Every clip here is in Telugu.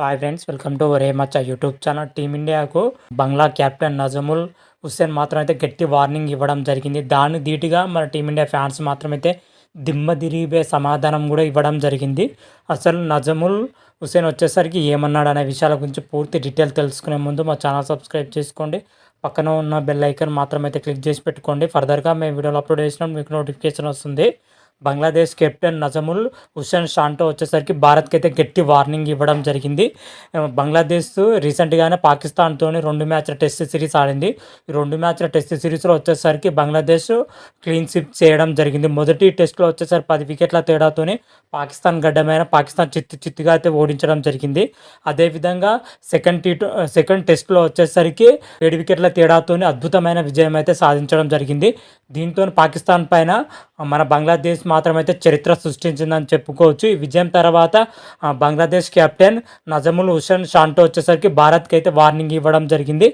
హాయ్ ఫ్రెండ్స్ వెల్కమ్ టు ఒరే మచ్చ యూట్యూబ్ ఛానల్ టీమిండియాకు బంగ్లా కెప్టెన్ నజముల్ హుస్సేన్ మాత్రం అయితే గట్టి వార్నింగ్ ఇవ్వడం జరిగింది. దాన్ని ధీటుగా మన టీమిండియా ఫ్యాన్స్ మాత్రమైతే అయితే దిమ్మ సమాధానం కూడా ఇవ్వడం జరిగింది. అసలు నజముల్ హుస్సేన్ వచ్చేసరికి ఏమన్నాడు అనే విషయాల గురించి పూర్తి డీటెయిల్ తెలుసుకునే ముందు మా ఛానల్ సబ్స్క్రైబ్ చేసుకోండి. పక్కన ఉన్న బెల్ ఐకాన్ మాత్రమైతే క్లిక్ చేసి పెట్టుకోండి. ఫర్దర్గా మేము వీడియోలు అప్లోడ్ చేసినప్పుడు మీకు నోటిఫికేషన్ వస్తుంది. బంగ్లాదేశ్ కెప్టెన్ నజముల్ హుస్సేన్ షాంటో వచ్చేసరికి భారత్కి అయితే గట్టి వార్నింగ్ ఇవ్వడం జరిగింది. బంగ్లాదేశ్ రీసెంట్గానే పాకిస్తాన్తో రెండు మ్యాచ్ల టెస్ట్ సిరీస్ ఆడింది. ఈ రెండు మ్యాచ్ల టెస్ట్ సిరీస్లో వచ్చేసరికి బంగ్లాదేశ్ క్లీన్ స్విప్ చేయడం జరిగింది. మొదటి టెస్ట్లో వచ్చేసరికి పది వికెట్ల తేడాతోనే పాకిస్తాన్ గడ్డమైన పాకిస్తాన్ చిత్తు చిత్తుగా అయితే ఓడించడం జరిగింది. అదేవిధంగా సెకండ్ టీ సెకండ్ టెస్ట్లో వచ్చేసరికి ఏడు వికెట్ల తేడాతోనే అద్భుతమైన విజయం అయితే సాధించడం జరిగింది. దీంతో పాకిస్తాన్ పైన మన బంగ్లాదేశ్ మాత్రమైతే చరిత్ర సృష్టించిందని చెప్పుకోవచ్చు. ఈ విజయం తర్వాత బంగ్లాదేశ్ కెప్టెన్ నజముల్ హుసేన్ షాంటో వచ్చేసరికి భారత్కి అయితే వార్నింగ్ ఇవ్వడం జరిగింది.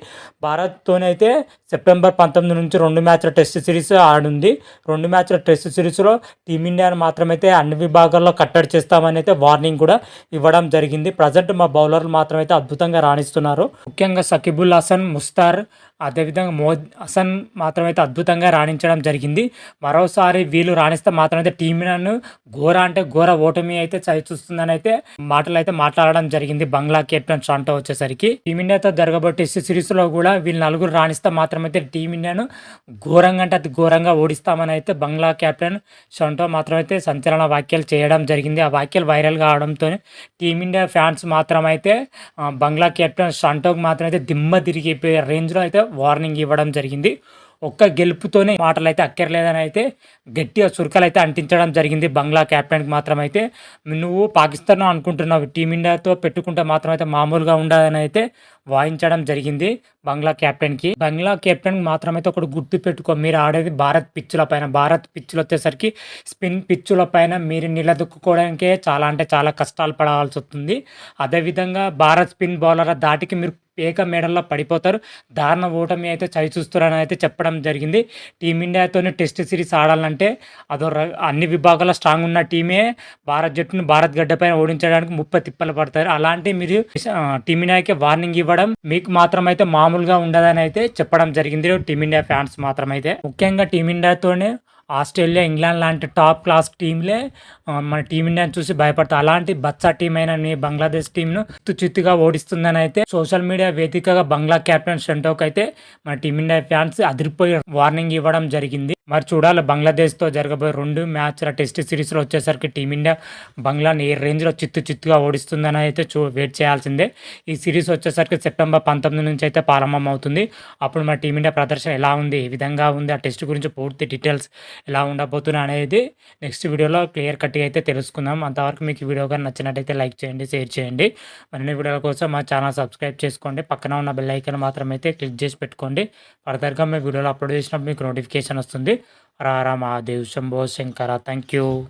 భారత్తోనైతే సెప్టెంబర్ పంతొమ్మిది నుంచి రెండు మ్యాచ్ల టెస్ట్ సిరీస్ ఆడింది. రెండు మ్యాచ్ల టెస్ట్ సిరీస్లో టీమిండియాను మాత్రమైతే అన్ని విభాగాల్లో కట్టడి చేస్తామని అయితే వార్నింగ్ కూడా ఇవ్వడం జరిగింది. ప్రజెంట్ మా బౌలర్లు మాత్రమైతే అద్భుతంగా రాణిస్తున్నారు. ముఖ్యంగా సకిబుల్ హసన్ ముస్తార్ అదేవిధంగా మో హసన్ మాత్రమైతే అద్భుతంగా రాణించడం జరిగింది. మరోసారి వీళ్ళు రాణిస్తే మాత్రమైతే టీమిండియాను ఘోర అంటే ఘోర ఓటమి అయితే చూస్తుందని అయితే మాటలు అయితే మాట్లాడడం జరిగింది బంగ్లా కెప్టెన్ షాంటో వచ్చేసరికి. టీమిండియాతో జరగబోయే టెస్ట్ సిరీస్లో కూడా వీళ్ళు నలుగురు రాణిస్తే మాత్రమైతే టీమిండియాను ఘోరంగా అంటే అతి ఘోరంగా ఓడిస్తామని అయితే బంగ్లా కెప్టెన్ షంటో మాత్రమైతే సంచలన వ్యాఖ్యలు చేయడం జరిగింది. ఆ వ్యాఖ్యలు వైరల్ కావడంతో టీమిండియా ఫ్యాన్స్ మాత్రమైతే బంగ్లా కెప్టెన్ షంటోకి మాత్రమైతే దిమ్మ తిరిగిపోయే రేంజ్లో అయితే వార్నింగ్ ఇవ్వడం జరిగింది. ఒక్క గెలుపుతోనే మాటలు అయితే అక్కర్లేదని అయితే గట్టిగా చురకలు అయితే అంటించడం జరిగింది బంగ్లా కెప్టెన్కి మాత్రం అయితే నువ్వు పాకిస్తాన్ అనుకుంటున్నావు టీమిండియాతో పెట్టుకుంటే మాత్రం అయితే మామూలుగా ఉండదని అయితే వాయించడం జరిగింది బంగ్లా కెప్టెన్కి. బంగ్లా కెప్టెన్కి మాత్రం అయితే ఒకటి గుర్తు పెట్టుకో మీరు ఆడేది భారత్ పిచ్చుల పైన భారత్ పిచ్చులు వచ్చేసరికి స్పిన్ పిచ్చుల పైన మీరు నిలదొక్కుకోవడానికే చాలా అంటే చాలా కష్టాలు పడవలసి వస్తుంది. అదేవిధంగా భారత్ స్పిన్ బౌలర్ దాటికి మీరు ఏక మేడల్లో పడిపోతారు. దారుణ ఓటమి అయితే చవి చూస్తున్నారని అయితే చెప్పడం జరిగింది. టీమిండియాతోనే టెస్ట్ సిరీస్ ఆడాలంటే అదో అన్ని విభాగాల్లో స్ట్రాంగ్ ఉన్న టీమే భారత్ జట్టును భారత్ గడ్డపైన ఓడించడానికి ముప్పై తిప్పలు పడతారు. అలాంటి మీరు టీమిండియాకి వార్నింగ్ ఇవ్వడం మీకు మాత్రం అయితే మామూలుగా ఉండదని అయితే చెప్పడం జరిగింది. టీమిండియా ఫ్యాన్స్ మాత్రం అయితే ముఖ్యంగా టీమిండియాతోనే ఆస్ట్రేలియా ఇంగ్లాండ్ లాంటి టాప్ క్లాస్ టీంలే మన టీమిండియాని చూసి భయపడతారు. అలాంటి బచ్చా టీం అయిన బంగ్లాదేశ్ టీంను చిత్తుగా ఓడిస్తుందని అయితే సోషల్ మీడియా వేదికగా బంగ్లా కెప్టెన్ షెంటోక్ అయితే మన టీమిండియా ఫ్యాన్స్ అదిరిపోయి వార్నింగ్ ఇవ్వడం జరిగింది. మరి చూడాలి బంగ్లాదేశ్తో జరగబోయే రెండు మ్యాచ్ల టెస్ట్ సిరీస్లో వచ్చేసరికి టీమిండియా బంగ్లాని ఏ రేంజ్లో చిత్తు చిత్తుగా ఓడిస్తుందని అయితే చూ వెయిట్ చేయాల్సిందే. ఈ సిరీస్ వచ్చేసరికి సెప్టెంబర్ పంతొమ్మిది నుంచి అయితే ప్రారంభం అవుతుంది అప్పుడు మన టీమిండియా ప్రదర్శన ఎలా ఉంది ఏ విధంగా ఉంది ఆ టెస్ట్ గురించి పూర్తి డీటెయిల్స్ ఎలా ఉండబోతున్నా అనేది నెక్స్ట్ వీడియోలో క్లియర్ కట్గా అయితే తెలుసుకుందాం. అంతవరకు మీకు వీడియో కానీ నచ్చినట్టయితే లైక్ చేయండి షేర్ చేయండి. మరిన్ని వీడియోల కోసం మా ఛానల్ సబ్స్క్రైబ్ చేసుకోండి. పక్కన ఉన్న బెల్ ఐకన్ మాత్రం అయితే క్లిక్ చేసి పెట్టుకోండి. ఫర్దర్గా మేము వీడియోలో అప్లోడ్ చేసినప్పుడు మీకు నోటిఫికేషన్ వస్తుంది. రారా మహాదేవ్ శంభో శంకర. Thank you.